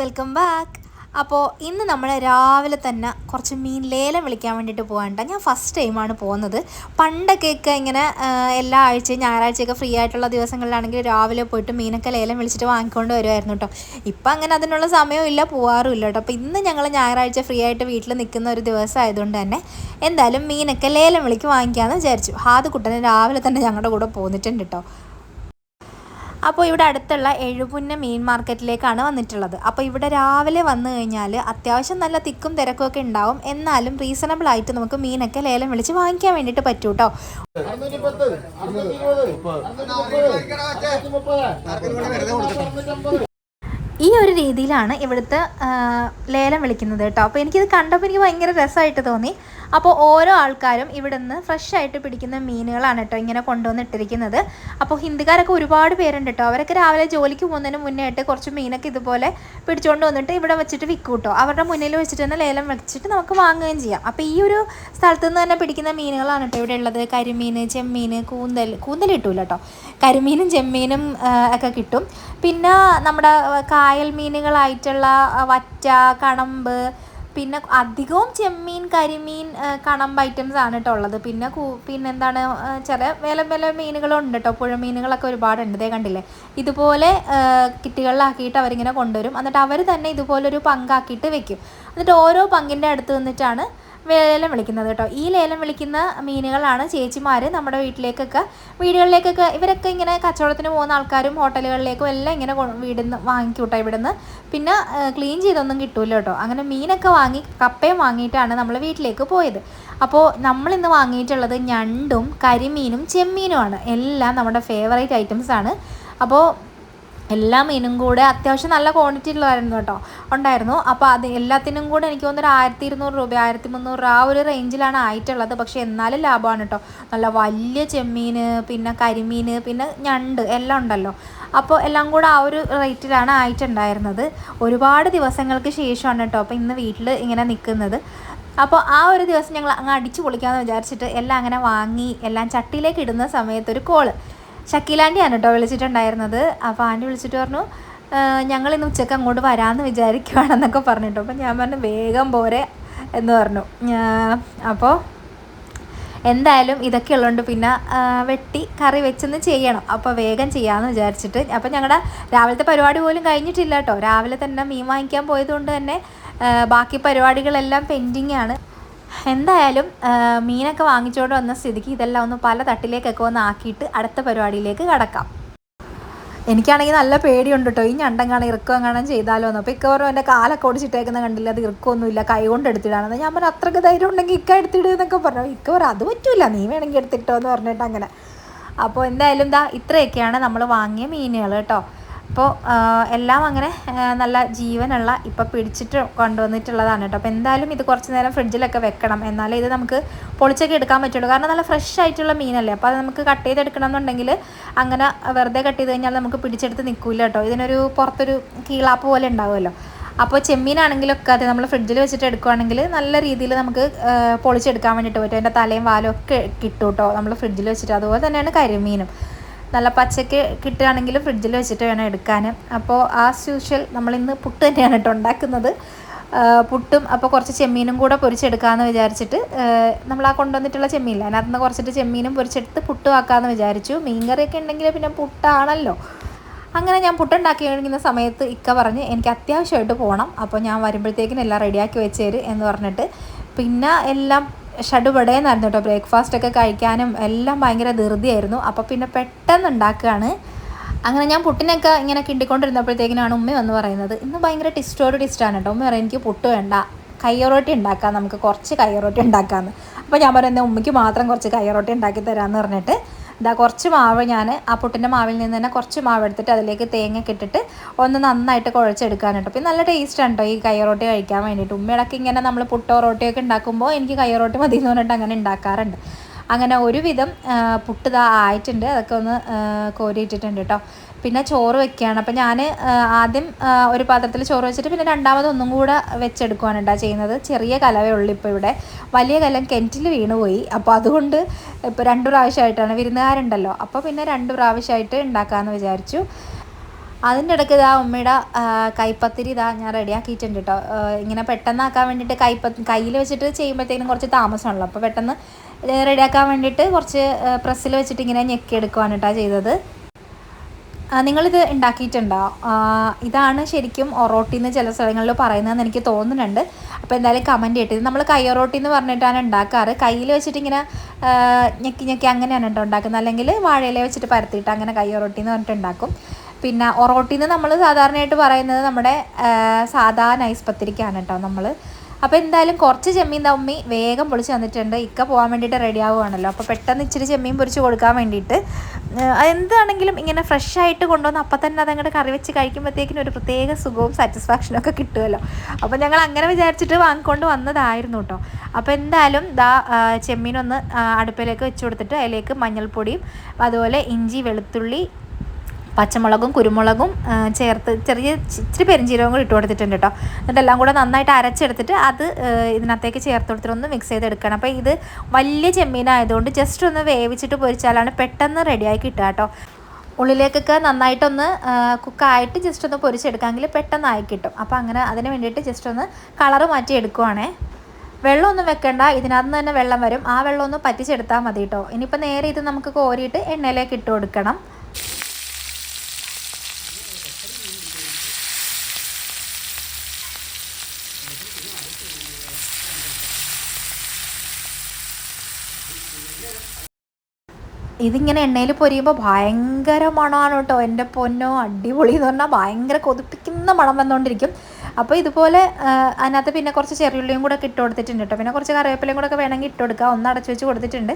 Welcome back അപ്പോൾ ഇന്ന് നമ്മൾ രാവിലെ തന്നെ കുറച്ച് മീൻ ലേലം വിളിക്കാൻ വേണ്ടിയിട്ട് പോകണ്ട ഞാൻ ഫസ്റ്റ് ടൈമാണ് പോകുന്നത്. പണ്ടൊക്കെയൊക്കെ ഇങ്ങനെ എല്ലാ ആഴ്ചയും ഞായറാഴ്ചയൊക്കെ ഫ്രീ ആയിട്ടുള്ള ദിവസങ്ങളിലാണെങ്കിൽ രാവിലെ പോയിട്ട് മീനൊക്കെ ലേലം വിളിച്ചിട്ട് വാങ്ങിക്കൊണ്ട് വരുമായിരുന്നു കേട്ടോ ഇപ്പം അങ്ങനെ അതിനുള്ള സമയവും ഇല്ല പോകാറും ഇല്ല കേട്ടോ അപ്പോൾ ഇന്ന് ഞങ്ങൾ ഞായറാഴ്ച ഫ്രീ ആയിട്ട് വീട്ടിൽ നിൽക്കുന്ന ഒരു ദിവസം ആയതുകൊണ്ട് തന്നെ എന്തായാലും മീനൊക്കെ ലേലം വിളിക്ക് വാങ്ങിക്കാമെന്ന് വിചാരിച്ചു. ഹാദ് കുട്ടനെ രാവിലെ തന്നെ ഞങ്ങളുടെ കൂടെ പോന്നിട്ടുണ്ട് കേട്ടോ അപ്പോൾ ഇവിടെ അടുത്തുള്ള എഴുപുന്ന മീൻ മാർക്കറ്റിലേക്കാണ് വന്നിട്ടുള്ളത്. അപ്പോൾ ഇവിടെ രാവിലെ വന്നു കഴിഞ്ഞാൽ അത്യാവശ്യം നല്ല തിക്കും തിരക്കും ഒക്കെ ഉണ്ടാവും. എന്നാലും റീസണബിൾ ആയിട്ട് നമുക്ക് മീനൊക്കെ ലേലം വിളിച്ച് വാങ്ങിക്കാൻ വേണ്ടിയിട്ട് പറ്റൂ കേട്ടോ ഈ ഒരു രീതിയിലാണ് ഇവിടുത്തെ ലേലം വിളിക്കുന്നത് കേട്ടോ. അപ്പോൾ എനിക്കിത് കണ്ടപ്പോൾ എനിക്ക് ഭയങ്കര രസമായിട്ട് തോന്നി. അപ്പോൾ ഓരോ ആൾക്കാരും ഇവിടുന്ന് ഫ്രഷ് ആയിട്ട് പിടിക്കുന്ന മീനുകളാണ് കേട്ടോ ഇങ്ങനെ കൊണ്ടുവന്നിട്ടിരിക്കുന്നത്. അപ്പോൾ ഹിന്ദിക്കാരൊക്കെ ഒരുപാട് പേരുണ്ട് കേട്ടോ. അവരൊക്കെ രാവിലെ ജോലിക്ക് പോകുന്നതിന് മുന്നേ ആയിട്ട് കുറച്ച് മീനൊക്കെ ഇതുപോലെ പിടിച്ചുകൊണ്ട് വന്നിട്ട് ഇവിടെ വെച്ചിട്ട് വിൽക്കും കേട്ടോ. അവരുടെ മുന്നിൽ വെച്ചിട്ട് തന്നെ ലേലം വെച്ചിട്ട് നമുക്ക് വാങ്ങുകയും ചെയ്യാം. അപ്പോൾ ഈ ഒരു സ്ഥലത്ത് നിന്ന് തന്നെ പിടിക്കുന്ന മീനുകളാണ് കേട്ടോ ഇവിടെ ഉള്ളത്. കരിമീൻ ചെമ്മീൻ കൂന്തൽ കൂന്തൽ കിട്ടൂല കേട്ടോ. കരിമീനും ചെമ്മീനും ഒക്കെ കിട്ടും. പിന്നെ നമ്മുടെ ആ, കായൽ മീനുകളായിട്ടുള്ള വറ്റ കണമ്പ് പിന്നെ അധികവും ചെമ്മീൻ കരിമീൻ കണമ്പ് ഐറ്റംസ് ആണ് കേട്ടോ ഉള്ളത്. പിന്നെ കൂ പിന്നെന്താണ് ചില വില വില മീനുകളും ഉണ്ട് കേട്ടോ പുഴ മീനുകളൊക്കെ ഒരുപാടുണ്ട്. ഇതേ കണ്ടില്ലേ? ഇതുപോലെ കിറ്റുകളിലാക്കിയിട്ട് അവരിങ്ങനെ കൊണ്ടുവരും. എന്നിട്ട് അവർ തന്നെ ഇതുപോലൊരു പങ്കാക്കിയിട്ട് വെക്കും. എന്നിട്ട് ഓരോ പങ്കിന്റെ അടുത്ത് നിന്നിട്ടാണ് ലേലം വിളിക്കുന്നത് കേട്ടോ. ഈ ലേലം വിളിക്കുന്ന മീനുകളാണ് ചേച്ചിമാർ നമ്മുടെ വീട്ടിലേക്കൊക്കെ വീടുകളിലേക്കൊക്കെ ഇവരൊക്കെ ഇങ്ങനെ കച്ചവടത്തിന് പോകുന്ന ആൾക്കാരും ഹോട്ടലുകളിലേക്കും എല്ലാം ഇങ്ങനെ വീടുന്ന് വാങ്ങിക്കൂട്ടോ വാങ്ങിക്കും കേട്ടോ ഇവിടുന്ന്. പിന്നെ ക്ലീൻ ചെയ്തൊന്നും കിട്ടൂല കേട്ടോ. അങ്ങനെ മീനൊക്കെ വാങ്ങി കപ്പയും വാങ്ങിയിട്ടാണ് നമ്മൾ വീട്ടിലേക്ക് പോയത്. അപ്പോൾ നമ്മൾ ഇന്ന് വാങ്ങിയിട്ടുള്ളത് ഞണ്ടും കരിമീനും ചെമ്മീനുമാണ്. എല്ലാം നമ്മുടെ ഫേവറേറ്റ് ഐറ്റംസാണ് അപ്പോൾ എല്ലാ മീനും കൂടെ അത്യാവശ്യം നല്ല ക്വാണ്ടിറ്റി ഉള്ളതായിരുന്നു കേട്ടോ. ഉണ്ടായിരുന്നു. അപ്പോൾ അത് എല്ലാത്തിനും കൂടെ എനിക്ക് തോന്നുന്നൊരു ആയിരത്തി ഇരുന്നൂറ് രൂപ ആയിരത്തി മുന്നൂറ് ആ ഒരു റേഞ്ചിലാണ് ആയിട്ടുള്ളത്. പക്ഷേ എന്നാലും ലാഭമാണ് കേട്ടോ. നല്ല വലിയ ചെമ്മീൻ പിന്നെ കരിമീൻ പിന്നെ ഞണ്ട് എല്ലാം ഉണ്ടല്ലോ. അപ്പോൾ എല്ലാം കൂടെ ആ ഒരു റേറ്റിലാണ് ആയിട്ടുണ്ടായിരുന്നത്. ഒരുപാട് ദിവസങ്ങൾക്ക് ശേഷമാണ് കേട്ടോ അപ്പോൾ ഇന്ന് വീട്ടിൽ ഇങ്ങനെ നിൽക്കുന്നത്. അപ്പോൾ ആ ഒരു ദിവസം ഞങ്ങൾ അങ്ങ് അടിച്ചു പൊളിക്കാമെന്ന് വിചാരിച്ചിട്ട് എല്ലാം അങ്ങനെ വാങ്ങി എല്ലാം ചട്ടിയിലേക്ക് ഇടുന്ന സമയത്ത് ഒരു കോൾ ഷക്കീലാന്റിയാണ് കേട്ടോ വിളിച്ചിട്ടുണ്ടായിരുന്നത്. അപ്പോൾ ആന്റി വിളിച്ചിട്ട് പറഞ്ഞു ഞങ്ങൾ ഇന്ന് ഉച്ചയ്ക്ക് അങ്ങോട്ട് വരാമെന്ന് വിചാരിക്കുവാണെന്നൊക്കെ പറഞ്ഞിട്ടോ. അപ്പോൾ ഞാൻ പറഞ്ഞു വേഗം പോരെ എന്ന് പറഞ്ഞു. അപ്പോൾ എന്തായാലും ഇതൊക്കെ ഉള്ളതുകൊണ്ട് പിന്നെ വെട്ടി കറി വെച്ചൊന്ന് ചെയ്യണം. അപ്പോൾ വേഗം ചെയ്യാമെന്ന് വിചാരിച്ചിട്ട്. അപ്പോൾ ഞങ്ങളുടെ രാവിലത്തെ പരിപാടി പോലും കഴിഞ്ഞിട്ടില്ല കേട്ടോ. രാവിലെ തന്നെ മീൻ വാങ്ങിക്കാൻ പോയതുകൊണ്ട് തന്നെ ബാക്കി പരിപാടികളെല്ലാം പെൻഡിങ് ആണ് എന്തായാലും മീനൊക്കെ വാങ്ങിച്ചുകൊണ്ട് വന്ന സ്ഥിതിക്ക് ഇതെല്ലാം ഒന്ന് പല തട്ടിലേക്കൊക്കെ ഒന്ന് ആക്കിയിട്ട് അടുത്ത പരിപാടിയിലേക്ക് കടക്കാം. എനിക്കാണെങ്കിൽ നല്ല പേടിയുണ്ട് കേട്ടോ ഈ ഞണ്ടങ്ങാണ് ഇറക്കം എങ്ങാനും ചെയ്താലോ എന്ന്. അപ്പോൾ ഇക്കവറും എന്റെ കാലൊക്കെ ഓടിച്ചിട്ടേക്കുന്ന കണ്ടില്ല? അത് ഇറക്കമൊന്നുമില്ല കൈ കൊണ്ട് എടുത്തിടാണെന്ന് ഞാൻ പറഞ്ഞു അത്രയ്ക്ക് ധൈര്യം ഉണ്ടെങ്കിൽ ഇക്ക എടുത്തിടുക എന്നൊക്കെ പറഞ്ഞു. ഇക്കവർ അത് പറ്റൂല. നീ വേണമെങ്കിൽ എടുത്തിട്ടോ എന്ന് പറഞ്ഞിട്ട് അങ്ങനെ. അപ്പോൾ എന്തായാലും ദാ ഇത്രയൊക്കെയാണ് നമ്മൾ വാങ്ങിയ മീനുകൾ കേട്ടോ അപ്പോൾ എല്ലാം അങ്ങനെ നല്ല ജീവനുള്ള ഇപ്പോൾ പിടിച്ചിട്ട് കൊണ്ടുവന്നിട്ടുള്ളതാണ് കേട്ടോ. അപ്പോൾ എന്തായാലും ഇത് കുറച്ച് നേരം ഫ്രിഡ്ജിലൊക്കെ വെക്കണം. എന്നാലേ ഇത് നമുക്ക് പൊളിച്ചൊക്കെ എടുക്കാൻ പറ്റുള്ളൂ. കാരണം നല്ല ഫ്രഷ് ആയിട്ടുള്ള മീനല്ലേ. അപ്പോൾ അത് നമുക്ക് കട്ട് ചെയ്തെടുക്കണം എന്നുണ്ടെങ്കിൽ അങ്ങനെ വെറുതെ കട്ട് ചെയ്ത് കഴിഞ്ഞാൽ നമുക്ക് പിടിച്ചെടുത്ത് നിൽക്കില്ല കേട്ടോ. ഇതിനൊരു പുറത്തൊരു കീളാപ്പ് പോലെ ഉണ്ടാവുമല്ലോ. അപ്പോൾ ചെമ്മീനാണെങ്കിലൊക്കെ അത് നമ്മൾ ഫ്രിഡ്ജിൽ വെച്ചിട്ട് എടുക്കുവാണെങ്കിൽ നല്ല രീതിയിൽ നമുക്ക് പൊളിച്ചെടുക്കാൻ വേണ്ടിയിട്ട് പറ്റും. അതിന്റെ തലയും വാലും ഒക്കെ കിട്ടും കേട്ടോ നമ്മൾ ഫ്രിഡ്ജിൽ വെച്ചിട്ട്. അതുപോലെ തന്നെയാണ് കരിമീനും. നല്ല പച്ചക്ക് കിട്ടുകയാണെങ്കിൽ ഫ്രിഡ്ജിൽ വെച്ചിട്ട് വേണം എടുക്കാൻ. അപ്പോൾ ആസ് യൂഷ്വൽ നമ്മളിന്ന് പുട്ട് തന്നെയാണ് കേട്ടോ ഉണ്ടാക്കുന്നത്. പുട്ടും അപ്പോൾ കുറച്ച് ചെമ്മീനും കൂടെ പൊരിച്ചെടുക്കാമെന്ന് വിചാരിച്ചിട്ട് നമ്മൾ ആ കൊണ്ടുവന്നിട്ടുള്ള ചെമ്മീനില്ല അതിനകത്ത് നിന്ന് കുറച്ചിട്ട് ചെമ്മീനും പൊരിച്ചെടുത്ത് പുട്ടും ആക്കാമെന്ന് വിചാരിച്ചു. മീൻകറിയൊക്കെ ഉണ്ടെങ്കിൽ പിന്നെ പുട്ടാണല്ലോ. അങ്ങനെ ഞാൻ പുട്ടുണ്ടാക്കി കഴിക്കുന്ന സമയത്ത് ഇക്ക പറഞ്ഞ് എനിക്ക് അത്യാവശ്യമായിട്ട് പോകണം. അപ്പോൾ ഞാൻ വരുമ്പോഴത്തേക്കിനും എല്ലാം റെഡിയാക്കി വെച്ചേര് എന്ന് പറഞ്ഞിട്ട്. പിന്നെ എല്ലാം ഷടുപടേന്നായിരുന്നു കേട്ടോ ബ്രേക്ക്ഫാസ്റ്റ് ഒക്കെ കഴിക്കാനും എല്ലാം ഭയങ്കര ധൃതിയായിരുന്നു. അപ്പോൾ പിന്നെ പെട്ടെന്ന് ഉണ്ടാക്കുകയാണ് അങ്ങനെ ഞാൻ പുട്ടിനൊക്കെ ഇങ്ങനെ കിണ്ടിക്കൊണ്ടിരുന്നപ്പോഴത്തേക്കിനാണ് ഉമ്മ വന്ന് പറയുന്നത്. ഇന്ന് ഭയങ്കര ടിസ്റ്റോട് ടിസ്റ്റാണ് കേട്ടോ. ഉമ്മ പറയും എനിക്ക് പുട്ട് വേണ്ട. കയ്യറോട്ടി ഉണ്ടാക്കാം. നമുക്ക് കുറച്ച് കയ്യറോട്ടി ഉണ്ടാക്കാമെന്ന് അപ്പോൾ ഞാൻ പറയുന്നത് ഉമ്മയ്ക്ക് മാത്രം കുറച്ച് കയ്യറോട്ടി ഉണ്ടാക്കി തരാമെന്ന് പറഞ്ഞിട്ട് ഇതാ കുറച്ച് മാവ് ഞാൻ ആ പുട്ടിന്റെ മാവിൽ നിന്ന് തന്നെ കുറച്ച് മാവ് എടുത്തിട്ട് അതിലേക്ക് തേങ്ങ ഇട്ടിട്ട് ഒന്ന് നന്നായിട്ട് കുഴച്ചെടുക്കാൻ കേട്ടോ. പിന്നെ നല്ല ടേസ്റ്റാണ് കേട്ടോ ഈ കയ്യറോട്ടി കഴിക്കാൻ വേണ്ടിയിട്ട്. ഉമ്മയിടയ്ക്ക് ഇങ്ങനെ നമ്മൾ പുട്ടോ റോട്ടിയൊക്കെ ഉണ്ടാക്കുമ്പോൾ എനിക്ക് കയ്യറോട്ടി മതി എന്ന് പറഞ്ഞിട്ട് അങ്ങനെ ഉണ്ടാക്കാറുണ്ട്. അങ്ങനെ ഒരുവിധം പുട്ട് ഇതാ ആയിട്ടുണ്ട്. അതൊക്കെ ഒന്ന് കോരിയിട്ടിട്ടുണ്ട് കേട്ടോ. പിന്നെ ചോറ് വെക്കുകയാണ് അപ്പം ഞാൻ ആദ്യം ഒരു പാത്രത്തിൽ ചോറ് വെച്ചിട്ട് പിന്നെ രണ്ടാമത് ഒന്നും കൂടെ വെച്ചെടുക്കുകയാണ് കേട്ടോ ചെയ്യുന്നത്. ചെറിയ കലവേ ഉള്ളൂ ഇപ്പോൾ ഇവിടെ. വലിയ കലം കിണറ്റിൽ വീണുപോയി അപ്പോൾ അതുകൊണ്ട് ഇപ്പോൾ രണ്ട് പ്രാവശ്യമായിട്ടാണ് വിരുന്നുകാരുണ്ടല്ലോ. അപ്പോൾ പിന്നെ രണ്ട് പ്രാവശ്യമായിട്ട് ഉണ്ടാക്കാമെന്ന് വിചാരിച്ചു. അതിന്റെ ഇടയ്ക്ക് ഇതാ ഉമ്മയുടെ കൈപ്പത്തിരി ഇതാ ഞാൻ റെഡിയാക്കിയിട്ടുണ്ട് കേട്ടോ ഇങ്ങനെ പെട്ടെന്നാക്കാൻ വേണ്ടിയിട്ട് കൈപ്പ കയ്യിൽ വെച്ചിട്ട് ചെയ്യുമ്പോഴത്തേക്കും കുറച്ച് താമസമാണല്ലോ. അപ്പോൾ പെട്ടെന്ന് റെഡിയാക്കാൻ വേണ്ടിയിട്ട് കുറച്ച് പ്രസ്സിൽ വെച്ചിട്ട് ഇങ്ങനെ ഞെക്കിയെടുക്കുവാണ് കേട്ടോ ചെയ്തത്. നിങ്ങളിത് ഉണ്ടാക്കിയിട്ടുണ്ടോ? ഇതാണ് ശരിക്കും ഒറോട്ടി എന്ന് ചില സ്ഥലങ്ങളിൽ പറയുന്നതെന്ന് എനിക്ക് തോന്നുന്നുണ്ട്. അപ്പോൾ എന്തായാലും കമന്റ് ചെയ്തിട്ട് നമ്മൾ കൈ ഒറോട്ടി എന്ന് പറഞ്ഞിട്ടാണ് ഉണ്ടാക്കാറ്. കയ്യിൽ വെച്ചിട്ട് ഇങ്ങനെ ഞെക്കി ഞെക്കി അങ്ങനെയാണ് കേട്ടോ ഉണ്ടാക്കുന്നത്. അല്ലെങ്കിൽ വാഴയില വെച്ചിട്ട് പരത്തിയിട്ട് അങ്ങനെ കൈ ഒറോട്ടി എന്ന് പറഞ്ഞിട്ട് ഉണ്ടാക്കും. പിന്നെ ഒറോട്ടി എന്ന് നമ്മൾ സാധാരണയായിട്ട് പറയുന്നത് നമ്മുടെ സാധാ നൈസ് പത്തിരിക്കാണ് കേട്ടോ നമ്മൾ അപ്പോൾ എന്തായാലും കുറച്ച് ചെമ്മീൻ തമ്മി വേഗം പൊളിച്ച് തന്നിട്ടുണ്ട്. ഇക്ക പോകാൻ വേണ്ടിയിട്ട് റെഡി ആവുകയാണല്ലോ. അപ്പോൾ പെട്ടെന്ന് ഇച്ചിരി ചെമ്മീൻ പൊരിച്ച് കൊടുക്കാൻ വേണ്ടിയിട്ട് എന്താണെങ്കിലും ഇങ്ങനെ ഫ്രഷ് ആയിട്ട് കൊണ്ടുവന്ന് അപ്പം തന്നെ അതങ്ങോട്ട് കറി വെച്ച് കഴിക്കുമ്പോഴത്തേക്കിനും ഒരു പ്രത്യേക സുഖവും സാറ്റിസ്ഫാക്ഷനും ഒക്കെ കിട്ടുമല്ലോ അപ്പോൾ ഞങ്ങൾ അങ്ങനെ വിചാരിച്ചിട്ട് വാങ്ങിക്കൊണ്ട് വന്നതായിരുന്നു കേട്ടോ അപ്പോൾ എന്തായാലും ദാ ചെമ്മീനൊന്ന് അടുപ്പിലേക്ക് വെച്ച് കൊടുത്തിട്ട് അതിലേക്ക് മഞ്ഞൾപ്പൊടിയും അതുപോലെ ഇഞ്ചി വെളുത്തുള്ളി പച്ചമുളകും കുരുമുളകും ചേർത്ത് ചെറിയ ഇച്ചിരി പെരിഞ്ചീരകം കൂടി ഇട്ട് കൊടുത്തിട്ടുണ്ട് കേട്ടോ എന്നിട്ട് എല്ലാം കൂടെ നന്നായിട്ട് അരച്ചെടുത്തിട്ട് അത് ഇതിനകത്തേക്ക് ചേർത്ത് കൊടുത്തിട്ട് ഒന്ന് മിക്സ് ചെയ്തെടുക്കണം അപ്പോൾ ഇത് വലിയ ചെമ്മീനായതുകൊണ്ട് ജസ്റ്റ് ഒന്ന് വേവിച്ചിട്ട് പൊരിച്ചാലാണ് പെട്ടെന്ന് റെഡിയായി കിട്ടുക കേട്ടോ ഉള്ളിലേക്കൊക്കെ നന്നായിട്ടൊന്ന് കുക്കായിട്ട് ജസ്റ്റ് ഒന്ന് പൊരിച്ചെടുക്കാമെങ്കിൽ പെട്ടെന്നായി കിട്ടും. അപ്പോൾ അങ്ങനെ അതിന് വേണ്ടിയിട്ട് ജസ്റ്റ് ഒന്ന് കളറ് മാറ്റി എടുക്കുവാണേ. വെള്ളമൊന്നും വെക്കണ്ട. ഇതിനകത്ത് തന്നെ വെള്ളം വരും. ആ വെള്ളം ഒന്ന് പറ്റിച്ചെടുത്താൽ മതി കേട്ടോ ഇനിയിപ്പോൾ നേരെ ഇത് നമുക്ക് കോരിയിട്ട് എണ്ണയിലേക്ക് ഇട്ട് കൊടുക്കണം. ഇതിങ്ങനെ എണ്ണയിൽ പൊരിയുമ്പോൾ ഭയങ്കര മണമാണ് കേട്ടോ. എന്റെ പൊന്നോ അടിപൊളി എന്ന് പറഞ്ഞാൽ ഭയങ്കര കൊതിപ്പിക്കുന്ന മണം വന്നുകൊണ്ടിരിക്കും അപ്പോൾ ഇതുപോലെ അതിനകത്ത് പിന്നെ കുറച്ച് ചെറിയുള്ളിയും കൂടെ ഒക്കെ ഇട്ട് കൊടുത്തിട്ടുണ്ട് കേട്ടോ. പിന്നെ കുറച്ച് കറിവേപ്പിലയും കൂടെ ഒക്കെ വേണമെങ്കിൽ ഇട്ട് കൊടുക്കുക ഒന്ന് അടച്ചു വെച്ച് കൊടുത്തിട്ടുണ്ട്.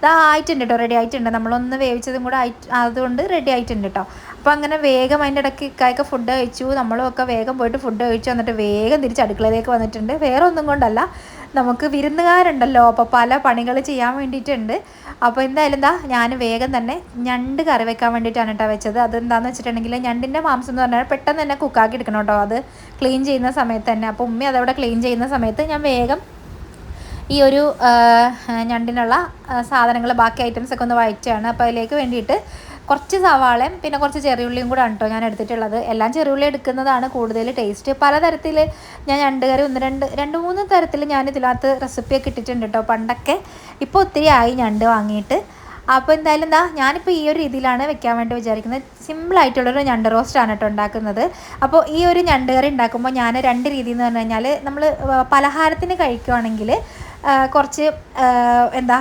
അതാ ആയിട്ടുണ്ട് കേട്ടോ റെഡി ആയിട്ടുണ്ട്. നമ്മളൊന്ന് വേവിച്ചതും കൂടെ അതുകൊണ്ട് റെഡി ആയിട്ടുണ്ട് കേട്ടോ അപ്പോൾ അങ്ങനെ വേഗം അതിന്റെ ഇടയ്ക്ക് ഇക്കായൊക്കെ ഫുഡ് കഴിച്ചു. നമ്മളൊക്കെ വേഗം പോയിട്ട് ഫുഡ് കഴിച്ചു. എന്നിട്ട് വേഗം തിരിച്ച് അടുക്കളയിലേക്ക് വന്നിട്ടുണ്ട്. വേറെ ഒന്നും കൊണ്ടല്ല. നമുക്ക് വിരുന്നുകാരുണ്ടല്ലോ. അപ്പോൾ പല പണികൾ ചെയ്യാൻ വേണ്ടിയിട്ടുണ്ട്. അപ്പോൾ എന്തായാലും എന്താ ഞാൻ വേഗം തന്നെ ഞണ്ട് കറി വെക്കാൻ വേണ്ടിയിട്ടാണ് കേട്ടോ വെച്ചത്. അതെന്താണെന്ന് വെച്ചിട്ടുണ്ടെങ്കിൽ ഞണ്ടിന്റെ മാംസം എന്ന് പറഞ്ഞാൽ പെട്ടെന്ന് തന്നെ കുക്കാക്കി എടുക്കണം കേട്ടോ അത് ക്ലീൻ ചെയ്യുന്ന സമയത്ത് തന്നെ. അപ്പോൾ ഉമ്മി അതവിടെ ക്ലീൻ ചെയ്യുന്ന സമയത്ത് ഞാൻ വേഗം ഈ ഒരു ഞണ്ടിനുള്ള സാധനങ്ങൾ ബാക്കി ഐറ്റംസ് ഒക്കെ ഒന്ന് വഴറ്റുകയാണ്. അപ്പോൾ അതിലേക്ക് വേണ്ടിയിട്ട് കുറച്ച് സവാളയും പിന്നെ കുറച്ച് ചെറിയുള്ളിയും കൂടെ ആണ് കേട്ടോ ഞാൻ എടുത്തിട്ടുള്ളത്. എല്ലാം ചെറിയുള്ളി എടുക്കുന്നതാണ് കൂടുതൽ ടേസ്റ്റ് പലതരത്തിൽ ഞാൻ ഞണ്ട് കറി ഒന്ന് രണ്ട് രണ്ട് മൂന്ന് തരത്തിൽ ഞാൻ ഇതിനകത്ത് റെസിപ്പിയൊക്കെ ഇട്ടിട്ടുണ്ട് കേട്ടോ പണ്ടൊക്കെ ഇപ്പോൾ ഒത്തിരി ആയി ഞണ്ട് വാങ്ങിയിട്ട്. അപ്പോൾ എന്തായാലും എന്താ ഞാനിപ്പോൾ ഈ ഒരു രീതിയിലാണ് വെക്കാൻ വേണ്ടി വിചാരിക്കുന്നത്. സിമ്പിളായിട്ടുള്ളൊരു ഞണ്ട് റോസ്റ്റാണ് കേട്ടോ ഉണ്ടാക്കുന്നത്. അപ്പോൾ ഈ ഒരു ഞണ്ട് കറി ഉണ്ടാക്കുമ്പോൾ ഞാൻ രണ്ട് രീതി എന്ന് പറഞ്ഞു കഴിഞ്ഞാൽ നമ്മൾ പലഹാരത്തിന് കഴിക്കുവാണെങ്കിൽ കുറച്ച് എന്താ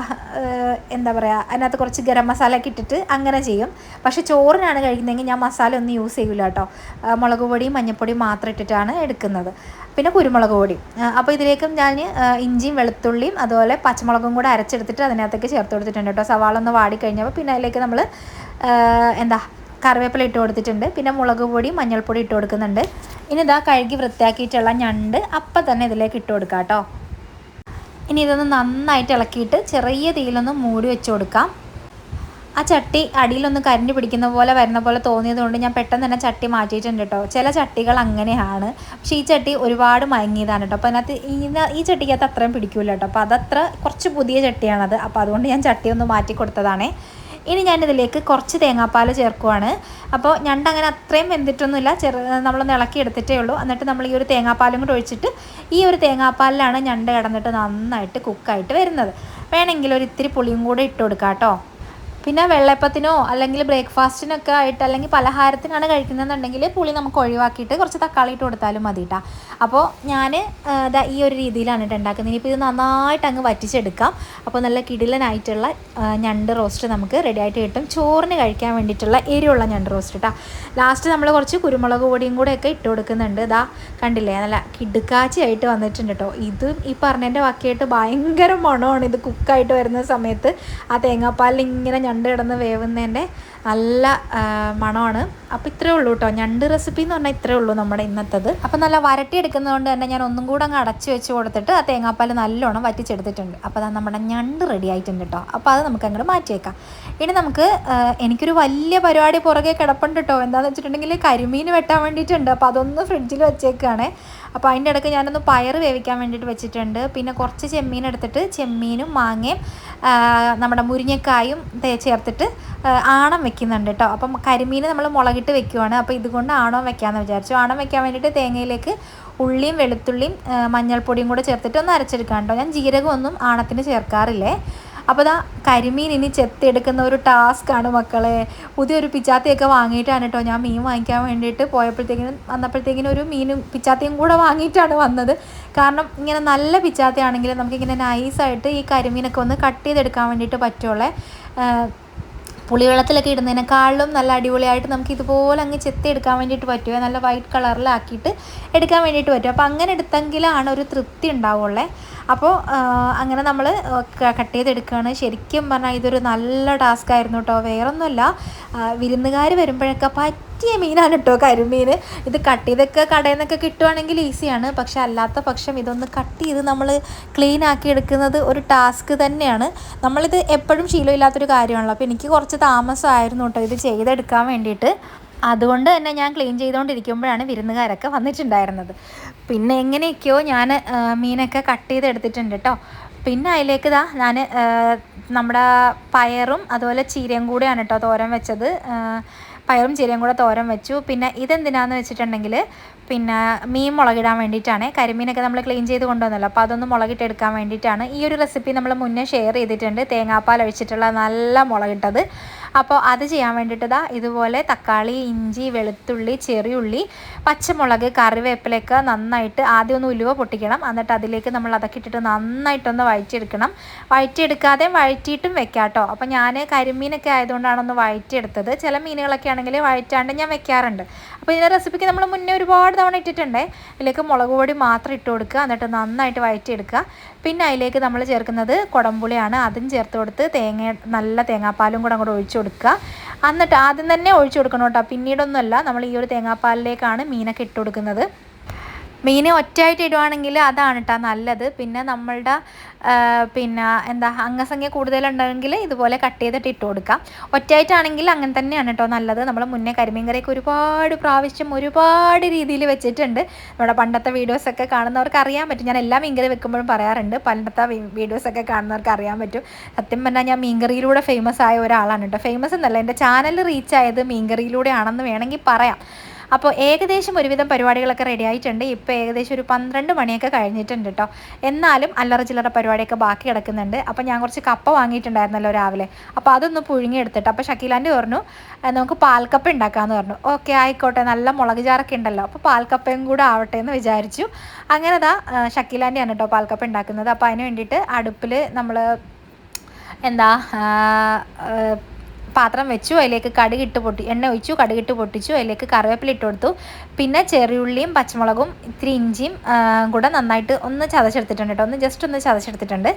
എന്താ പറയുക അതിനകത്ത് കുറച്ച് ഗരം മസാല ഒക്കെ ഇട്ടിട്ട് അങ്ങനെ ചെയ്യും. പക്ഷേ ചോറിനാണ് കഴിക്കുന്നതെങ്കിൽ ഞാൻ മസാല ഒന്നും യൂസ് ചെയ്യില്ല കേട്ടോ. മുളക് പൊടിയും മഞ്ഞൾപ്പൊടിയും മാത്രം ഇട്ടിട്ടാണ് എടുക്കുന്നത്. പിന്നെ കുരുമുളക് പൊടി. അപ്പോൾ ഇതിലേക്കും ഞാൻ ഇഞ്ചിയും വെളുത്തുള്ളിയും അതുപോലെ പച്ചമുളകും കൂടെ അരച്ചെടുത്തിട്ട് അതിനകത്തേക്ക് ചേർത്ത് കൊടുത്തിട്ടുണ്ട് കേട്ടോ. സവാള ഒന്ന് വാടിക്കഴിഞ്ഞപ്പോൾ പിന്നെ അതിലേക്ക് നമ്മൾ എന്താ കറിവേപ്പില ഇട്ട് കൊടുത്തിട്ടുണ്ട്. പിന്നെ മുളക് പൊടി മഞ്ഞൾപ്പൊടി ഇട്ട് കൊടുക്കുന്നുണ്ട്. ഇനി ഇതാ കഴുകി വൃത്തിയാക്കിയിട്ടുള്ള ഞണ്ട് അപ്പം തന്നെ ഇതിലേക്ക് ഇട്ട് കൊടുക്കാം കേട്ടോ. ഇനി ഇതൊന്ന് നന്നായിട്ട് ഇളക്കിയിട്ട് ചെറിയ തീയിലൊന്ന് മൂടി വെച്ച് കൊടുക്കാം. ആ ചട്ടി അടിയിലൊന്ന് കരിഞ്ഞു പിടിക്കുന്ന പോലെ വരുന്ന പോലെ തോന്നിയതുകൊണ്ട് ഞാൻ പെട്ടെന്ന് തന്നെ ചട്ടി മാറ്റിയിട്ടുണ്ട് കേട്ടോ ചില ചട്ടികൾ അങ്ങനെയാണ്. പക്ഷേ ഈ ചട്ടി ഒരുപാട് മയങ്ങിയതാണ് കേട്ടോ അപ്പോൾ അതിനകത്ത് ഈ ഈ ചട്ടിക്കകത്ത് അത്രയും പിടിക്കില്ല കേട്ടോ അപ്പോൾ അതത്ര കുറച്ച് പുതിയ ചട്ടിയാണത്. അപ്പോൾ അതുകൊണ്ട് ഞാൻ ചട്ടി ഒന്ന് മാറ്റി കൊടുത്തതാണേ. ഇനി ഞാനിതിലേക്ക് കുറച്ച് തേങ്ങാപ്പാൽ ചേർക്കുവാണ്. അപ്പോൾ ഞണ്ട് അങ്ങനെ അത്രയും വെന്തിട്ടൊന്നുമില്ല. ചെറു നമ്മളൊന്ന് ഇളക്കി എടുത്തിട്ടേ ഉള്ളൂ. എന്നിട്ട് നമ്മൾ ഈ ഒരു തേങ്ങാപ്പാലും കൂടെ ഒഴിച്ചിട്ട് ഈ ഒരു തേങ്ങാപ്പാലിലാണ് ഞണ്ട് കിടന്നിട്ട് നന്നായിട്ട് കുക്കായിട്ട് വരുന്നത്. വേണമെങ്കിൽ ഒരു ഇത്തിരി പുളിയും കൂടെ ഇട്ട് കൊടുക്കാം കേട്ടോ പിന്നെ വെള്ളപ്പത്തിനോ അല്ലെങ്കിൽ ബ്രേക്ക്ഫാസ്റ്റിനൊക്കെ ആയിട്ട് അല്ലെങ്കിൽ പലഹാരത്തിനാണ് കഴിക്കുന്നതെന്നുണ്ടെങ്കിൽ പുളി നമുക്ക് ഒഴിവാക്കിയിട്ട് കുറച്ച് തക്കാളി ഇട്ട് കൊടുത്താലും മതി കേട്ടോ അപ്പോൾ ഞാൻ ഈ ഒരു രീതിയിലാണ് കേട്ടോ ഉണ്ടാക്കുന്നത് ഇനിയിപ്പോൾ ഇത് നന്നായിട്ട് അങ്ങ് വറ്റിച്ചെടുക്കാം. അപ്പോൾ നല്ല കിടിലനായിട്ടുള്ള ഞണ്ട് റോസ്റ്റ് നമുക്ക് റെഡി ആയിട്ട് കിട്ടും. ചോറിന് കഴിക്കാൻ വേണ്ടിയിട്ടുള്ള എരിവുള്ള ഞണ്ട് റോസ്റ്റ് കേട്ടോ ലാസ്റ്റ് നമ്മൾ കുറച്ച് കുരുമുളക് പൊടിയും കൂടെ ഒക്കെ ഇട്ട് കൊടുക്കുന്നുണ്ട്. ഇതാ കണ്ടില്ലേ നല്ല കിടുക്കാച്ചയായിട്ട് വന്നിട്ടുണ്ട് കേട്ടോ ഇത് ഈ പറഞ്ഞതിന്റെ ബാക്കിയായിട്ട് ഭയങ്കര മണമാണ്. ഇത് കുക്കായിട്ട് വരുന്ന സമയത്ത് ആ തേങ്ങാപ്പാലിൽ ഇങ്ങനെ ഞണ്ട് കിടന്ന് വേവുന്നതിന്റെ നല്ല മണമാണ്. അപ്പോൾ ഇത്രേ ഉള്ളൂ കേട്ടോ ഞണ്ട് റെസിപ്പി എന്ന് പറഞ്ഞാൽ ഇത്രേ ഉള്ളൂ നമ്മുടെ ഇന്നത്തത്. അപ്പോൾ നല്ല വരട്ടി എടുക്കുന്നതുകൊണ്ട് തന്നെ ഞാൻ ഒന്നും കൂടെ അങ്ങ് അടച്ച് വെച്ച് കൊടുത്തിട്ട് ആ തേങ്ങാപ്പാൽ നല്ലോണം വറ്റിച്ചെടുത്തിട്ടുണ്ട്. അപ്പോൾ അതാ നമ്മുടെ ഞണ്ട് റെഡി ആയിട്ടുണ്ട് കേട്ടോ അപ്പോൾ അത് നമുക്ക് അങ്ങോട്ട് മാറ്റി വെക്കാം. ഇനി നമുക്ക് എനിക്കൊരു വലിയ പരിപാടി പുറകെ കിടപ്പുണ്ട് കേട്ടോ എന്താണെന്ന് വെച്ചിട്ടുണ്ടെങ്കിൽ കരിമീൻ വെട്ടാൻ വേണ്ടിയിട്ടുണ്ട്. അപ്പോൾ അതൊന്ന് ഫ്രിഡ്ജിൽ വെച്ചേക്കാണേ. അപ്പോൾ അതിന്റെ ഇടയ്ക്ക് ഞാനൊന്ന് പയർ വേവിക്കാൻ വേണ്ടിയിട്ട് വെച്ചിട്ടുണ്ട്. പിന്നെ കുറച്ച് ചെമ്മീൻ എടുത്തിട്ട് ചെമ്മീനും മാങ്ങയും നമ്മുടെ മുരിങ്ങക്കായും ചേർത്തിട്ട് ആണം വെക്കുന്നുണ്ട് കേട്ടോ അപ്പം കരിമീൻ നമ്മൾ മുളകിട്ട് വെക്കുവാണ്. അപ്പോൾ ഇതുകൊണ്ട് ആണം വെക്കാമെന്ന് വിചാരിച്ചു. ആണം വെക്കാൻ വേണ്ടിയിട്ട് തേങ്ങയിലേക്ക് ഉള്ളിയും വെളുത്തുള്ളിയും മഞ്ഞൾപ്പൊടിയും കൂടെ ചേർത്തിട്ട് ഒന്ന് അരച്ചെടുക്കാം കേട്ടോ ഞാൻ ജീരകമൊന്നും ആണത്തിന് ചേർക്കാറില്ലേ. അപ്പോൾ ദാ കരിമീൻ ഇനി ചെത്തെടുക്കുന്ന ഒരു ടാസ്ക്കാണ് മക്കളെ. പുതിയൊരു പിച്ചാത്തിയൊക്കെ വാങ്ങിയിട്ടാണ് കേട്ടോ ഞാൻ മീൻ വാങ്ങിക്കാൻ വേണ്ടിയിട്ട് പോയപ്പോഴത്തേക്കിനും വന്നപ്പോഴത്തേക്കിനും ഒരു മീനും പിച്ചാത്തിയും കൂടെ വാങ്ങിയിട്ടാണ് വന്നത്. കാരണം ഇങ്ങനെ നല്ല പിച്ചാത്തിയാണെങ്കിൽ നമുക്കിങ്ങനെ നൈസായിട്ട് ഈ കരിമീനൊക്കെ ഒന്ന് കട്ട് ചെയ്തെടുക്കാൻ വേണ്ടിയിട്ട് പറ്റുള്ളേ. പുളിവെള്ളത്തിലൊക്കെ ഇടുന്നതിനേക്കാളും നല്ല അടിപൊളിയായിട്ട് നമുക്ക് ഇതുപോലെ അങ്ങ് ചെത്തി എടുക്കാൻ വേണ്ടിയിട്ട് പറ്റുമോ നല്ല വൈറ്റ് കളറിലാക്കിയിട്ട് എടുക്കാൻ വേണ്ടിയിട്ട് പറ്റും അപ്പോൾ അങ്ങനെ എടുത്തെങ്കിലാണ് ഒരു തൃപ്തി ഉണ്ടാവുള്ളേ. അപ്പോൾ അങ്ങനെ നമ്മൾ കട്ട് ചെയ്തെടുക്കുകയാണ് ശരിക്കും പറഞ്ഞാൽ ഇതൊരു നല്ല ടാസ്ക് ആയിരുന്നു കേട്ടോ വേറൊന്നുമല്ല വിരുന്നുകാർ വരുമ്പോഴൊക്കെ പറ്റിയ മീനാണ് കേട്ടോ കരിമീൻ ഇത് കട്ട് ചെയ്തൊക്കെ കടയിൽ നിന്നൊക്കെ കിട്ടുവാണെങ്കിൽ ഈസിയാണ്. പക്ഷെ അല്ലാത്ത പക്ഷം ഇതൊന്ന് കട്ട് ചെയ്ത് നമ്മൾ ക്ലീൻ ആക്കി എടുക്കുന്നത് ഒരു ടാസ്ക് തന്നെയാണ്. നമ്മളിത് എപ്പോഴും ശീലമില്ലാത്തൊരു കാര്യമാണല്ലോ. അപ്പോൾ എനിക്ക് കുറച്ച് താമസമായിരുന്നു കേട്ടോ ഇത് ചെയ്തെടുക്കാൻ വേണ്ടിയിട്ട്. അതുകൊണ്ട് തന്നെ ഞാൻ ക്ലീൻ ചെയ്തുകൊണ്ടിരിക്കുമ്പോഴാണ് വിരുന്നുകാരൊക്കെ വന്നിട്ടുണ്ടായിരുന്നത്. പിന്നെ എങ്ങനെയൊക്കെയോ ഞാൻ മീനൊക്കെ കട്ട് ചെയ്തെടുത്തിട്ടുണ്ട് കേട്ടോ പിന്നെ അതിലേക്ക് ഇതാ ഞാൻ നമ്മുടെ പയറും അതുപോലെ ചീരയും കൂടെയാണ് കേട്ടോ തോരൻ വെച്ചത്. പയറും ചീരയും കൂടെ തോരൻ വെച്ചു. പിന്നെ ഇതെന്തിനാന്ന് വെച്ചിട്ടുണ്ടെങ്കിൽ പിന്നെ മീൻ മുളകിടാൻ വേണ്ടിയിട്ടാണ്. കരിമീനൊക്കെ നമ്മൾ ക്ലീൻ ചെയ്ത് കൊണ്ടുവന്നല്ലോ. അപ്പോൾ അതൊന്ന് മുളകിട്ടെടുക്കാൻ വേണ്ടിയിട്ടാണ് ഈ ഒരു റെസിപ്പി നമ്മൾ മുന്നേ ഷെയർ ചെയ്തിട്ടുണ്ട്. തേങ്ങാപ്പാൽ ഒഴിച്ചിട്ടുള്ള നല്ല മുളകിട്ടത്. അപ്പോൾ അത് ചെയ്യാൻ വേണ്ടിയിട്ട് ഇതുപോലെ തക്കാളി ഇഞ്ചി വെളുത്തുള്ളി ചെറിയുള്ളി പച്ചമുളക് കറിവേപ്പിലൊക്കെ നന്നായിട്ട് ആദ്യം ഒന്ന് ഉലുവ പൊട്ടിക്കണം. എന്നിട്ട് അതിലേക്ക് നമ്മൾ അതൊക്കെ ഇട്ടിട്ട് നന്നായിട്ടൊന്ന് വഴറ്റിയെടുക്കണം. വഴറ്റിയെടുക്കാതെ വഴറ്റിയിട്ടും വെക്കാം കേട്ടോ അപ്പോൾ ഞാൻ കരിമീനൊക്കെ ആയതുകൊണ്ടാണ് ഒന്ന് വഴറ്റിയെടുത്തത്. ചില മീനുകളൊക്കെ ആണെങ്കിൽ വഴറ്റാണ്ട് ഞാൻ വെക്കാറുണ്ട്. അപ്പോൾ ഇതിന്റെ റെസിപ്പിക്ക് നമ്മൾ മുന്നേ ഒരുപാട് തവണ ഇട്ടിട്ടുണ്ട്. ഇതിലേക്ക് മുളക് പൊടി മാത്രം ഇട്ട് കൊടുക്കുക. എന്നിട്ട് നന്നായിട്ട് വഴറ്റിയെടുക്കുക. പിന്നെ അതിലേക്ക് നമ്മൾ ചേർക്കുന്നത് കുടംപുളിയാണ്. അതും ചേർത്ത് കൊടുത്ത് തേങ്ങ നല്ല തേങ്ങാപ്പാലും കൂടെ അങ്ങോട്ട് ഒഴിച്ചു കൊടുക്കുക. എന്നിട്ട് ആദ്യം തന്നെ ഒഴിച്ചു കൊടുക്കണം കേട്ടോ. പിന്നീടൊന്നുമല്ല. നമ്മൾ ഈ ഒരു തേങ്ങാപ്പാലിലേക്കാണ് മീനൊക്കെ ഇട്ട് കൊടുക്കുന്നത്. മീൻ ഒറ്റയായിട്ട് ഇടുവാണെങ്കിൽ അതാണ് കേട്ടോ നല്ലത്. പിന്നെ നമ്മളുടെ പിന്നെ എന്താ അംഗസംഖ്യ കൂടുതലുണ്ടെങ്കിൽ ഇതുപോലെ കട്ട് ചെയ്തിട്ട് ഇട്ട് കൊടുക്കാം. ഒറ്റയായിട്ടാണെങ്കിൽ അങ്ങനെ തന്നെയാണ് കേട്ടോ നല്ലത്. നമ്മൾ മുന്നേ കരിമീൻ കറിയൊക്കെ ഒരുപാട് പ്രാവശ്യം ഒരുപാട് രീതിയിൽ വെച്ചിട്ടുണ്ട്. നമ്മുടെ പണ്ടത്തെ വീഡിയോസൊക്കെ കാണുന്നവർക്ക് അറിയാൻ പറ്റും. ഞാൻ എല്ലാ മീൻകറി വെക്കുമ്പോഴും പറയാറുണ്ട്. പണ്ടത്തെ വീഡിയോസൊക്കെ കാണുന്നവർക്ക് അറിയാൻ പറ്റും. സത്യം പറഞ്ഞാൽ ഞാൻ മീൻകറിയിലൂടെ ഫേമസ് ആയ ഒരാളാണ് കേട്ടോ ഫേമസ് എന്നല്ല എന്റെ ചാനൽ റീച്ച് ആയത് ആണെന്ന് വേണമെങ്കിൽ പറയാം. അപ്പോൾ ഏകദേശം ഒരുവിധം പരിപാടികളൊക്കെ റെഡി ആയിട്ടുണ്ട്. ഇപ്പോൾ ഏകദേശം ഒരു പന്ത്രണ്ട് മണിയൊക്കെ കഴിഞ്ഞിട്ടുണ്ട് കേട്ടോ. എന്നാലും അല്ലറ ചില്ലറ പരിപാടിയൊക്കെ ബാക്കി കിടക്കുന്നുണ്ട്. അപ്പോൾ ഞാൻ കുറച്ച് കപ്പ വാങ്ങിയിട്ടുണ്ടായിരുന്നല്ലോ രാവിലെ. അപ്പോൾ അതൊന്ന് പുഴുങ്ങിയെടുത്തിട്ട് അപ്പോൾ ഷക്കീലാന്റെ പറഞ്ഞു "ഏ, നമുക്ക് പാൽക്കപ്പ ഉണ്ടാക്കാമെന്ന് പറഞ്ഞു. ഓക്കെ ആയിക്കോട്ടെ. നല്ല മുളക് ചാറൊക്കെ ഉണ്ടല്ലോ. അപ്പോൾ പാൽക്കപ്പയും കൂടെ ആവട്ടെ എന്ന് വിചാരിച്ചു. അങ്ങനെ ദാ ഷക്കീലാന്റെയാണ് കേട്ടോ പാൽക്കപ്പ ഉണ്ടാക്കുന്നത്. അപ്പോൾ അതിന് വേണ്ടിയിട്ട് അടുപ്പിൽ നമ്മൾ എന്താ പാത്രം വെച്ചു അതിലേക്ക് കടുകിട്ട് പൊട്ടി എണ്ണ ഒഴിച്ചു കടുകിട്ട് പൊട്ടിച്ചു അതിലേക്ക് കറിവേപ്പില ഇട്ട് കൊടുത്തു. പിന്നെ ചെറിയുള്ളിയും പച്ചമുളകും ഇത്തിരി ഇഞ്ചിയും കൂടെ നന്നായിട്ട് ഒന്ന് ചതച്ചെടുത്തിട്ടുണ്ട് കേട്ടോ. ഒന്ന് ജസ്റ്റ് ഒന്ന് ചതച്ചെടുത്തിട്ടുണ്ട്.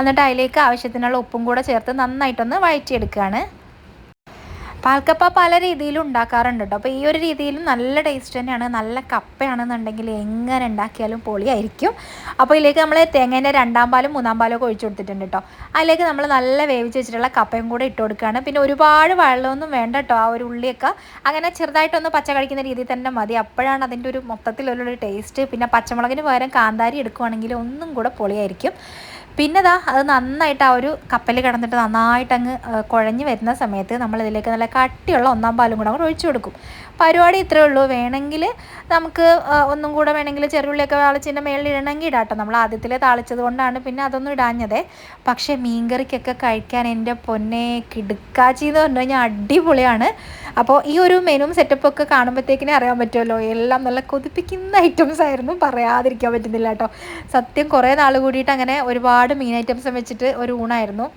എന്നിട്ട് അതിലേക്ക് ആവശ്യത്തിനുള്ള ഉപ്പും കൂടെ ചേർത്ത് നന്നായിട്ടൊന്ന് വഴറ്റിയെടുക്കുകയാണ്. പാൽക്കപ്പ പല രീതിയിലും ഉണ്ടാക്കാറുണ്ട് കേട്ടോ അപ്പോൾ ഈ ഒരു രീതിയിലും നല്ല ടേസ്റ്റ് തന്നെയാണ് നല്ല കപ്പയാണെന്നുണ്ടെങ്കിൽ എങ്ങനെ ഉണ്ടാക്കിയാലും പൊളിയായിരിക്കും. അപ്പോൾ ഇതിലേക്ക് നമ്മൾ തേങ്ങേന്റെ രണ്ടാം പാലും മൂന്നാം പാലും ഒക്കെ ഒഴിച്ചു കൊടുത്തിട്ടുണ്ട് കേട്ടോ അതിലേക്ക് നമ്മൾ നല്ല വേവിച്ച് വെച്ചിട്ടുള്ള കപ്പയും കൂടെ ഇട്ട് കൊടുക്കുകയാണ്. പിന്നെ ഒരുപാട് വെള്ളമൊന്നും വേണ്ട കേട്ടോ ആ ഒരു ഉള്ളിയൊക്കെ. അങ്ങനെ ചെറുതായിട്ടൊന്ന് പച്ച കഴിക്കുന്ന രീതിയിൽ തന്നെ മതി. അപ്പോഴാണ് അതിന്റെ ഒരു മൊത്തത്തിലുള്ളൊരു ടേസ്റ്റ് പിന്നെ പച്ചമുളകിന് പകരം കാന്താരി എടുക്കുവാണെങ്കിൽ ഒന്നും കൂടെ പൊളിയായിരിക്കും. പിന്നെ അത് നന്നായിട്ട് ആ ഒരു കപ്പൽ കിടന്നിട്ട് നന്നായിട്ട് അങ്ങ് കുഴഞ്ഞ് വരുന്ന സമയത്ത് നമ്മൾ ഇതിലേക്ക് നല്ല കട്ടിയുള്ള ഒന്നാം പാലും കൂടെ അങ്ങോട്ട് ഒഴിച്ചു കൊടുക്കും. പരിപാടി ഇത്രേ ഉള്ളൂ. വേണമെങ്കിൽ നമുക്ക് ഒന്നും കൂടെ വേണമെങ്കിൽ ചെറുള്ളിയൊക്കെ താളിച്ചതിന്റെ മേളിൽ ഇടണമെങ്കിൽ ഇടാട്ടോ. നമ്മൾ ആദ്യത്തിൽ താളിച്ചത് കൊണ്ടാണ് പിന്നെ അതൊന്നും ഇടാഞ്ഞതേ. പക്ഷേ മീൻകറിക്കൊക്കെ കഴിക്കാൻ എന്റെ പൊന്നെ കിടുക്കാച്ചി എന്ന് പറഞ്ഞു കഴിഞ്ഞാൽ അടിപൊളിയാണ്. അപ്പോൾ ഈ ഒരു മെനും സെറ്റപ്പൊക്കെ കാണുമ്പോഴത്തേക്കിനെ അറിയാൻ പറ്റുമല്ലോ. എല്ലാം നല്ല കൊതിപ്പിക്കുന്ന ഐറ്റംസ് ആയിരുന്നു. പറയാതിരിക്കാൻ പറ്റുന്നില്ല കേട്ടോ. സത്യം കുറേ നാൾ കൂടിയിട്ട് അങ്ങനെ ഒരുപാട് മീൻ ഐറ്റംസ് വെച്ചിട്ട് ഒരു ഊണായിരുന്നു.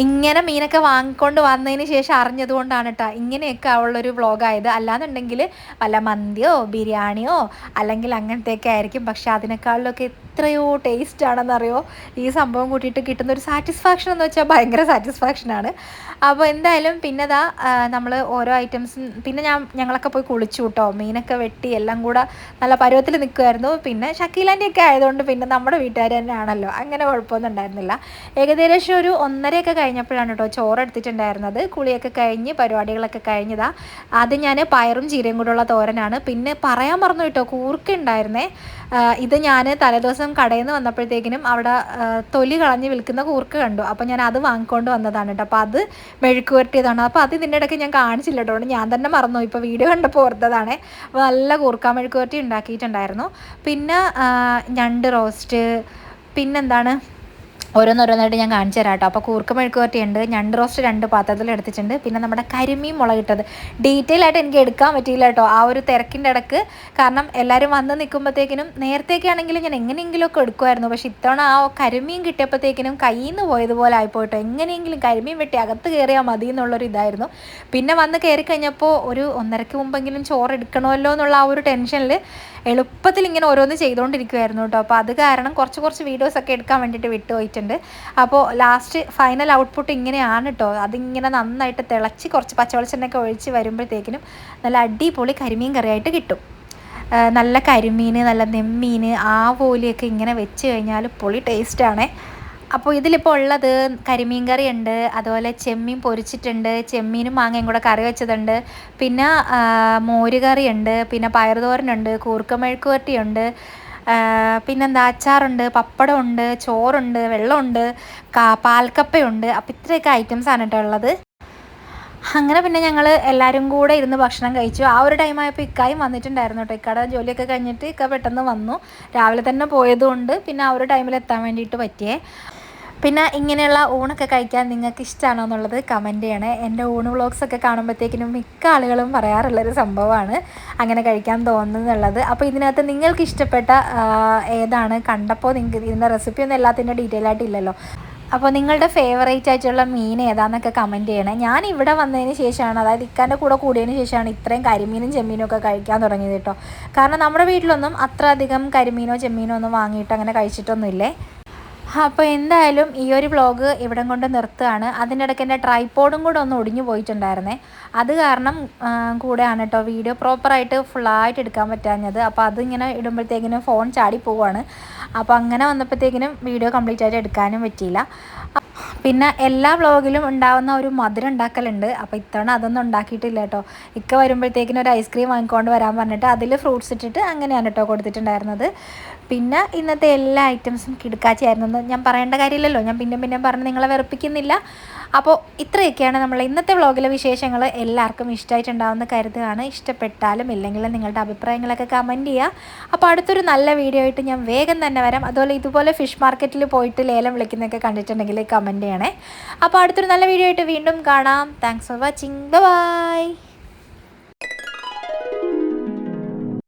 ഇങ്ങനെ മീനൊക്കെ വാങ്ങിക്കൊണ്ട് വന്നതിന് ശേഷം അറിഞ്ഞത് കൊണ്ടാണ് കേട്ടോ ഇങ്ങനെയൊക്കെ ഉള്ളൊരു വ്ളോഗായത്. അല്ലാന്നുണ്ടെങ്കിൽ വല്ല മന്തിയോ ബിരിയാണിയോ അല്ലെങ്കിൽ അങ്ങനത്തെയൊക്കെ ആയിരിക്കും. പക്ഷെ അതിനേക്കാളിലൊക്കെ എത്രയോ ടേസ്റ്റ് ആണെന്നറിയോ? ഈ സംഭവം കൂട്ടിയിട്ട് കിട്ടുന്ന ഒരു സാറ്റിസ്ഫാക്ഷൻ എന്ന് വെച്ചാൽ ഭയങ്കര സാറ്റിസ്ഫാക്ഷനാണ് അപ്പോൾ എന്തായാലും പിന്നെ ദാ നമ്മൾ ഓരോ ഐറ്റംസും പിന്നെ ഞാൻ ഞങ്ങളൊക്കെ പോയി കുളിച്ചു കേട്ടോ മീനൊക്കെ വെട്ടി എല്ലാം കൂടെ നല്ല പരുവത്തിൽ നിൽക്കുമായിരുന്നു പിന്നെ ഷക്കീലാന്റെയൊക്കെ ആയതുകൊണ്ട് പിന്നെ നമ്മുടെ വീട്ടുകാർ തന്നെ ആണല്ലോ അങ്ങനെ കുഴപ്പമൊന്നും ഉണ്ടായിരുന്നില്ല. ഏകദേശം ഒരു ഒന്നരയൊക്കെ കഴിഞ്ഞപ്പോഴാണ് കേട്ടോ ചോറ് എടുത്തിട്ടുണ്ടായിരുന്നത് കുളിയൊക്കെ കഴിഞ്ഞ് പരിപാടികളൊക്കെ കഴിഞ്ഞതാ. അത് ഞാൻ പയറും ചീരയും കൂടെയുള്ള തോരനാണ്. പിന്നെ പറയാൻ മറന്നു കേട്ടോ കൂർക്ക ഉണ്ടായിരുന്നേ. ഇത് ഞാൻ തലേദിവസം കടയിൽ നിന്ന് വന്നപ്പോഴത്തേക്കിനും അവിടെ തൊലി കളഞ്ഞ് വിൽക്കുന്ന കൂർക്ക കണ്ടു. അപ്പോൾ ഞാൻ അത് വാങ്ങിക്കൊണ്ട് വന്നതാണ് കേട്ടോ. അപ്പോൾ അത് മെഴുക്ക് പുരട്ടിയതാണ്. അപ്പോൾ അത് ഇതിന്റെ ഇടയ്ക്ക് ഞാൻ കാണിച്ചില്ല കേട്ടോ. ഞാൻ തന്നെ മറന്നു ഇപ്പോൾ വീഡിയോ കണ്ടപ്പോൾ ഓർത്തതാണ്. നല്ല കൂർക്ക മെഴുക്ക് പുരട്ടി ഉണ്ടാക്കിയിട്ടുണ്ടായിരുന്നു. പിന്നെ ഞണ്ട് റോസ്റ്റ്. പിന്നെന്താണ്? ഓരോന്നോരോന്നായിട്ട് ഞാൻ കാണിച്ചു തരാം കേട്ടോ അപ്പോൾ കൂർക്ക മെഴുക്കുവരട്ടിയുണ്ട് ഞണ്ട് റോസ്റ്റ് രണ്ട് പാത്രത്തിൽ എടുത്തിട്ടുണ്ട്. പിന്നെ നമ്മുടെ കരിമീൻ മുളകിട്ടത്. ഡീറ്റെയിൽ ആയിട്ട് എനിക്ക് എടുക്കാൻ പറ്റിയില്ല കേട്ടോ. ആ ഒരു തിരക്കിന്റെ ഇടയ്ക്ക്. കാരണം എല്ലാവരും വന്ന് നിൽക്കുമ്പോഴത്തേക്കിനും നേരത്തേക്ക് ആണെങ്കിലും ഞാൻ എങ്ങനെയെങ്കിലുമൊക്കെ എടുക്കുമായിരുന്നു. പക്ഷെ ഇത്തവണ ആ കരിമീൻ കിട്ടിയപ്പോഴത്തേക്കിനും കയ്യിൽ നിന്ന് പോയതുപോലെ ആയിപ്പോയിട്ടോ. എങ്ങനെയെങ്കിലും കരിമീൻ വെട്ടി അകത്ത് കയറിയാൽ മതി എന്നുള്ളൊരു ഇതായിരുന്നു. പിന്നെ വന്ന് കയറി കഴിഞ്ഞപ്പോൾ ഒരു ഒന്നരയ്ക്ക് മുമ്പെങ്കിലും ചോറ് എടുക്കണമല്ലോ എന്നുള്ള ആ ഒരു ടെൻഷനിൽ എളുപ്പത്തിൽ ഇങ്ങനെ ഓരോന്ന് ചെയ്തുകൊണ്ടിരിക്കുമായിരുന്നു കേട്ടോ. അപ്പോൾ അത് കാരണം കുറച്ച് കുറച്ച് വീഡിയോസൊക്കെ എടുക്കാൻ വേണ്ടിയിട്ട് വിട്ടുപോയിട്ടുണ്ട്. അപ്പോൾ ലാസ്റ്റ് ഫൈനൽ ഔട്ട്പുട്ട് ഇങ്ങനെയാണ് കേട്ടോ അതിങ്ങനെ നന്നായിട്ട് തിളച്ച് കുറച്ച് പച്ചവെളിച്ചെണ്ണയൊക്കെ ഒഴിച്ച് വരുമ്പോഴത്തേക്കിനും നല്ല അടിപൊളി കരിമീൻ കറിയായിട്ട് കിട്ടും. നല്ല കരിമീൻ നല്ല നെമ്മീൻ ആവോലിയൊക്കെ ഇങ്ങനെ വെച്ച് കഴിഞ്ഞാൽ പൊളി ടേസ്റ്റാണേ അപ്പോൾ ഇതിലിപ്പോൾ ഉള്ളത് കരിമീൻ കറി ഉണ്ട് അതുപോലെ ചെമ്മീൻ പൊരിച്ചിട്ടുണ്ട് ചെമ്മീനും മാങ്ങയും കൂടെ കറി വെച്ചതുണ്ട്. പിന്നെ മോരുകറി ഉണ്ട് പിന്നെ പയറുതോരനുണ്ട് കൂർക്കമെഴുക്ക് വരട്ടിയുണ്ട് ആ, പിന്നെന്താ അച്ചാറുണ്ട് പപ്പടമുണ്ട് ചോറുണ്ട് വെള്ളമുണ്ട് പാൽക്കപ്പയുണ്ട്. അപ്പം ഇത്രയൊക്കെ ഐറ്റംസാണ് കേട്ടോ ഉള്ളത്. അങ്ങനെ പിന്നെ ഞങ്ങൾ എല്ലാവരും കൂടെ ഇരുന്ന് ഭക്ഷണം കഴിച്ചു. ആ ഒരു ടൈം ആയപ്പോൾ ഇക്കായും വന്നിട്ടുണ്ടായിരുന്നു കേട്ടോ ഇക്കയുടെ ജോലിയൊക്കെ കഴിഞ്ഞിട്ട് ഇക്ക പെട്ടെന്ന് വന്നു. രാവിലെ തന്നെ പോയതുകൊണ്ട് പിന്നെ ആ ഒരു ടൈമിൽ എത്താൻ വേണ്ടിയിട്ട് പറ്റിയേ. പിന്നെ ഇങ്ങനെയുള്ള ഊണൊക്കെ കഴിക്കാൻ നിങ്ങൾക്ക് ഇഷ്ടമാണോ എന്നുള്ളത് കമന്റ് ചെയ്യണേ. എന്റെ ഊണ് വ്ളോഗ്സൊക്കെ കാണുമ്പോഴത്തേക്കിനും മിക്ക ആളുകളും പറയാറുള്ളൊരു സംഭവമാണ് അങ്ങനെ കഴിക്കാൻ തോന്നുന്നുള്ളത്. അപ്പോൾ ഇതിനകത്ത് നിങ്ങൾക്ക് ഇഷ്ടപ്പെട്ട ഏതാണ് കണ്ടപ്പോൾ നിങ്ങൾക്ക് ഇതിന്റെ റെസിപ്പി ഒന്നും എല്ലാത്തിന്റെ ഡീറ്റെയിൽ ആയിട്ടില്ലല്ലോ അപ്പോൾ നിങ്ങളുടെ ഫേവറേറ്റ് ആയിട്ടുള്ള മീൻ ഏതാന്നൊക്കെ കമന്റ് ചെയ്യണേ. ഞാൻ ഇവിടെ വന്നതിന് ശേഷമാണ് അതായത് ഇക്കാന്റെ കൂടെ കൂടിയതിന് ശേഷമാണ് ഇത്രയും കരിമീനും ചെമ്മീനും ഒക്കെ കഴിക്കാൻ തുടങ്ങിയത് കേട്ടോ. കാരണം നമ്മുടെ വീട്ടിലൊന്നും അത്ര അധികം കരിമീനോ ചെമ്മീനോ ഒന്നും വാങ്ങിയിട്ട് അങ്ങനെ കഴിച്ചിട്ടൊന്നുമില്ലേ? അപ്പോൾ എന്തായാലും ഈ ഒരു വ്ളോഗ് ഇവിടം കൊണ്ട് നിർത്തുകയാണ്. അതിന്റെ ഇടയ്ക്ക് എന്റെ ട്രൈപ്പോഡും കൂടെ ഒന്ന് ഒടിഞ്ഞു പോയിട്ടുണ്ടായിരുന്നേ. അത് കാരണം കൂടെയാണ് കേട്ടോ വീഡിയോ പ്രോപ്പറായിട്ട് ഫുള്ളായിട്ട് എടുക്കാൻ പറ്റാഞ്ഞത്. അപ്പോൾ അതിങ്ങനെ ഇടുമ്പോഴത്തേക്കിനും ഫോൺ ചാടി പോവുകയാണ് അപ്പോൾ അങ്ങനെ വന്നപ്പോഴത്തേക്കിനും വീഡിയോ കംപ്ലീറ്റ് ആയിട്ട് എടുക്കാനും പറ്റിയില്ല. പിന്നെ എല്ലാ വ്ളോഗിലും ഉണ്ടാവുന്ന ഒരു മധുരം ഉണ്ടാക്കലുണ്ട്. അപ്പോൾ ഇത്തവണ അതൊന്നും ഉണ്ടാക്കിയിട്ടില്ല കേട്ടോ ഇക്ക വരുമ്പോഴത്തേക്കിനും ഒരു ഐസ്ക്രീം വാങ്ങിക്കൊണ്ട് വരാൻ പറഞ്ഞിട്ട് അതിൽ ഫ്രൂട്ട്സ് ഇട്ടിട്ട് അങ്ങനെയാണ് കേട്ടോ കൊടുത്തിട്ടുണ്ടായിരുന്നത്. പിന്നെ ഇന്നത്തെ എല്ലാ ഐറ്റംസും കിടക്കാച്ചയായിരുന്നു. ഞാൻ പറയേണ്ട കാര്യമില്ലല്ലോ. ഞാൻ പിന്നെ പിന്നെ പറഞ്ഞ് നിങ്ങളെ വെറുപ്പിക്കുന്നില്ല. അപ്പോൾ ഇത്രയൊക്കെയാണ് നമ്മൾ ഇന്നത്തെ വ്ളോഗിലെ വിശേഷങ്ങൾ എല്ലാവർക്കും ഇഷ്ടമായിട്ടുണ്ടാവുമെന്ന് കരുതുകയാണ്. ഇഷ്ടപ്പെട്ടാലും ഇല്ലെങ്കിലും നിങ്ങളുടെ അഭിപ്രായങ്ങളൊക്കെ കമന്റ് ചെയ്യുക. അപ്പോൾ അടുത്തൊരു നല്ല വീഡിയോ ആയിട്ട് ഞാൻ വേഗം തന്നെ വരാം. അതുപോലെ ഇതുപോലെ ഫിഷ് മാർക്കറ്റിൽ പോയിട്ട് ലേലം വിളിക്കുന്നതൊക്കെ കണ്ടിട്ടുണ്ടെങ്കിൽ കമന്റ് ചെയ്യണേ. അപ്പോൾ അടുത്തൊരു നല്ല വീഡിയോ ആയിട്ട് വീണ്ടും കാണാം. Thanks for watching bye